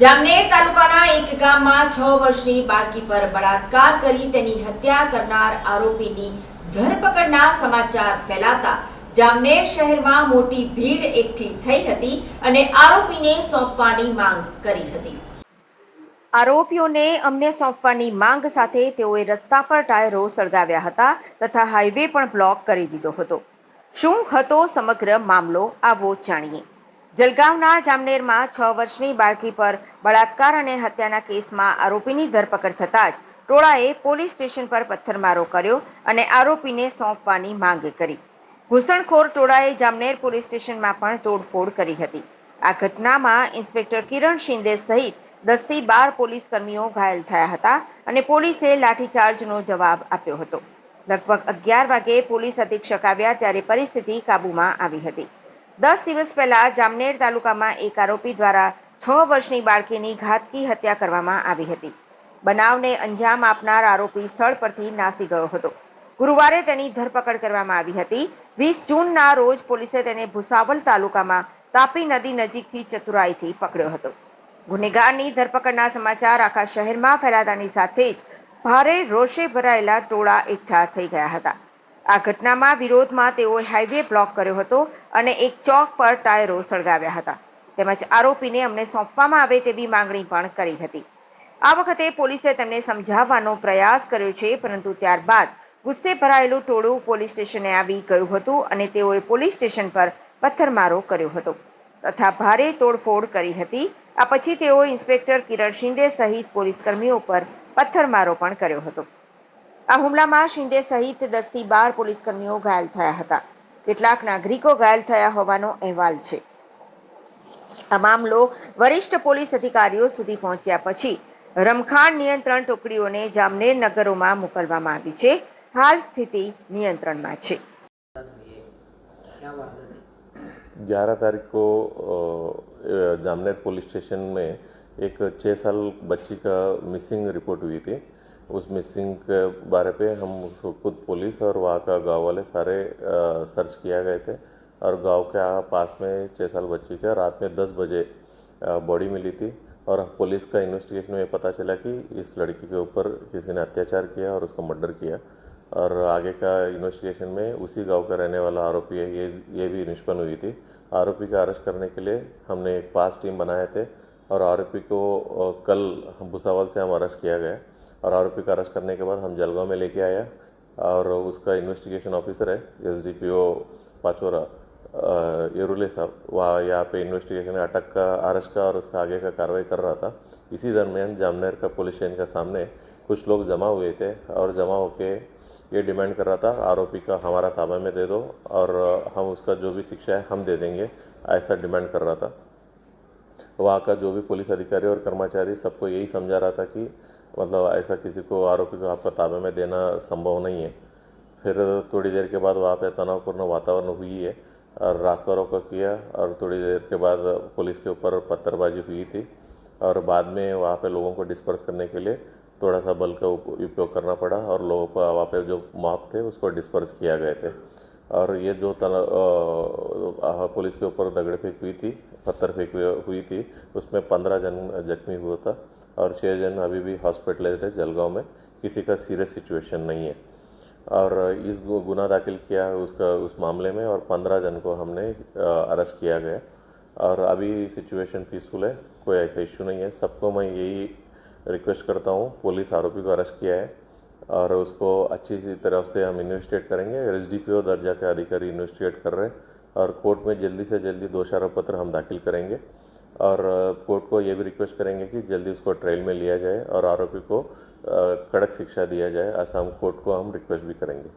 જામનેર તાલુકાના એક ગામમાં છ વર્ષની બાળકી પર બળાત્કાર કરી તેની હત્યા કરનાર આરોપીની ધરપકડના સમાચાર ફેલાતા જામનેર શહેરમાં મોટી ભીડ એકઠી થઈ હતી અને આરોપીને સોંપવાની માંગ કરી હતી. આરોપીઓને અમને સોંપવાની માંગ સાથે તેઓએ રસ્તા પર ટાયરો સળગાવ્યા હતા તથા હાઈવે પણ બ્લોક કરી દીધો હતો. શું હતો સમગ્ર મામલો આવો જાણીએ. જલગાંવના જામનેરમાં છ વર્ષની બાળકી પર બળાત્કાર અને હત્યાના કેસમાં આરોપીની ધરપકડ થતાં જ ટોળાએ પોલીસ સ્ટેશન પર પથ્થરમારો કર્યો અને આરોપીને સોંપવાની માંગ કરી. ઘૂસણખોર ટોળાએ જામનેર પોલીસ સ્ટેશનમાં પણ તોડફોડ કરી હતી. આ ઘટનામાં ઇન્સ્પેક્ટર કિરણ શિંદે સહિત દસથી બાર પોલીસ કર્મીઓ ઘાયલ થયા હતા અને પોલીસે લાઠીચાર્જનો જવાબ આપ્યો હતો. લગભગ અગિયાર વાગે પોલીસ અધિક્ષક આવ્યા ત્યારે પરિસ્થિતિ કાબૂમાં આવી હતી. દસ દિવસ પહેલા જામનેર તાલુકામાં એક આરોપી દ્વારા છ વર્ષની બાળકીની ઘાતકી હત્યા કરવામાં આવી હતી. બનાવને અંજામ આપનાર આરોપી સ્થળ પરથી નાસી ગયો હતો. ગુરુવારે તેની ધરપકડ કરવામાં આવી હતી. વીસ જૂનના રોજ પોલીસે તેને ભુસાવલ તાલુકામાં તાપી નદી નજીકથી ચતુરાઈથી પકડ્યો હતો. ગુનેગારની ધરપકડના સમાચાર આખા શહેરમાં ફેલાતાની સાથે જ ભારે રોષે ભરાયેલા ટોળા એકઠા થઈ ગયા હતા. આ ઘટનામાં વિરોધમાં તેઓએ હાઈવે બ્લોક કર્યો હતો અને એક ચોક પર ટાયરો સળગાવ્યા હતા. તેમજ આરોપીને અમને સોંપવામાં આવે તેવી માંગણી પણ કરી હતી. આ વખતે પોલીસે તેમને સમજાવવાનો પ્રયાસ કર્યો છે, પરંતુ ત્યારબાદ ગુસ્સે ભરાયેલું ટોળું પોલીસ સ્ટેશને આવી ગયું હતું અને તેઓએ પોલીસ સ્ટેશન પર પથ્થરમારો કર્યો હતો તથા ભારે તોડફોડ કરી હતી. આ પછી તેઓ ઇન્સ્પેક્ટર કિરણ શિંદે સહિત પોલીસ કર્મીઓ પર પથ્થરમારો પણ કર્યો હતો. આ હુમલામાં શિંદે સહિત દસથી બાર પોલીસ કર્મીઓ ઘાયલ થયા હતા કેટલાક નાગરિકો ઘાયલ થયા હોવાનો અહેવાલ છે આ મામલો વરિષ્ઠ પોલીસ અધિકારીઓ સુધી પહોંચ્યા પછી રમખાણ નિયંત્રણ ટુકડીઓને જામનેર નગરોમાં મોકલવામાં આવી છે હાલ સ્થિતિ નિયંત્રણમાં છે क्या वारदात है ग्यारह तारीख को अ, जामनेर पुलिस स्टेशन में एक छः साल बच्ची का मिसिंग रिपोर्ट हुई थी उस मिसिंग के बारे पे हम खुद पुलिस और वहाँ का गाँव वाले सारे अ, सर्च किया गए थे। और गाँव के पास में छः साल बच्ची का रात में दस बजे बॉडी मिली थी। और पुलिस का इन्वेस्टिगेशन में पता चला कि इस लड़की के ऊपर किसी ने अत्याचार किया और उसको मर्डर किया। और आगे का इन्वेस्टिगेशन में उसी गाँव का रहने वाला आरोपी है ये ये भी निष्पन्न हुई थी। आरोपी का अरेस्ट करने के लिए हमने एक पास टीम बनाए थे और आरोपी को कल भुसावल से हम अरेस्ट किया गया। और आरोपी का अरेस्ट करने के बाद हम जलगांव में लेके आया और उसका इन्वेस्टिगेशन ऑफिसर है S D P O Pachora Yerule साहब। वहाँ यहाँ पे इन्वेस्टिगेशन अटक का, अरेस्ट का और उसका आगे का कार्रवाई कर रहा था। इसी दरमियान जामनेर का पुलिस स्टेशन के सामने कुछ लोग जमा हुए थे और जमा होके ये डिमांड कर रहा था, आरोपी का हमारा ताबा में दे दो और हम उसका जो भी शिक्षा है हम दे देंगे, ऐसा डिमांड कर रहा था। वहाँ का जो भी पुलिस अधिकारी और कर्मचारी सबको यही समझा रहा था कि मतलब ऐसा किसी को आरोपी को आपका ताबे में देना संभव नहीं है। फिर थोड़ी देर के बाद वहाँ पर तनावपूर्ण वातावरण हुई है और रास्ता रोको किया और थोड़ी देर के बाद पुलिस के ऊपर पत्थरबाजी हुई थी और बाद में वहाँ पे लोगों को डिस्पर्स करने के लिए थोड़ा सा बल का उपयोग करना पड़ा और लोगों को वहाँ पे जो मॉब थे उसको डिस्पर्स किया गए थे। और ये जो अ, पुलिस के ऊपर दगड़ फेंक हुई थी पत्थर फेंक हुई- थी उसमें पंद्रह जन जख्मी हुआ था और छः जन अभी भी हॉस्पिटलाइज्ड है जलगांव में। किसी का सीरियस सिचुएशन नहीं है। और इस गुना दाखिल किया है उसका उस मामले में और पंद्रह जन को हमने अरेस्ट किया गया। और अभी सिचुएशन पीसफुल है कोई ऐसा इशू नहीं है। सबको मैं यही रिक्वेस्ट करता हूँ पुलिस आरोपी को अरेस्ट किया है। और उसको अच्छी सी तरफ़ से हम इन्वेस्टिगेट करेंगे। एस डी पी ओ दर्जा के अधिकारी इन्वेस्टिगेट कर रहे हैं और कोर्ट में जल्दी से जल्दी दोषारोप पत्र हम दाखिल करेंगे। और कोर्ट को ये भी रिक्वेस्ट करेंगे कि जल्दी उसको ट्रायल में लिया जाए और आरोपी को कड़क शिक्षा दिया जाए। ऐसा हम कोर्ट को हम रिक्वेस्ट भी करेंगे।